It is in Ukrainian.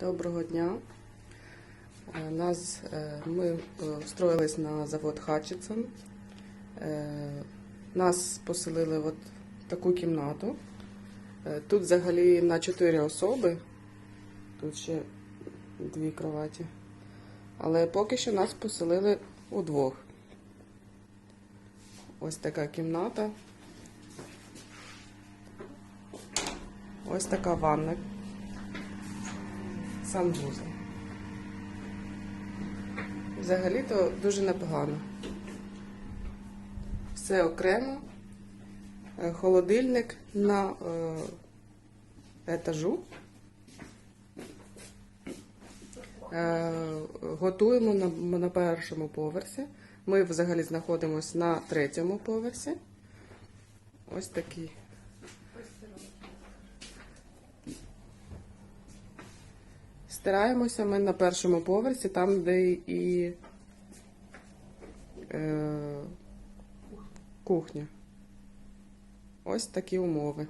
Доброго дня. Е, Нас, е, ми е, встроїлись на завод Хатчетсон. Е, Нас поселили в таку кімнату. Е, Тут взагалі на 4 особи. Тут ще дві кроваті. Але поки що нас поселили удвох. Ось така кімната. Ось така ванна. Санвузол. Взагалі-то дуже непогано. Все окремо. Е, Холодильник на е, етажу. Е, готуємо на першому поверсі. Ми взагалі знаходимося на третьому поверсі. Ось такий. Стираємося ми на першому поверсі, там, де і е, кухня. Ось такі умови.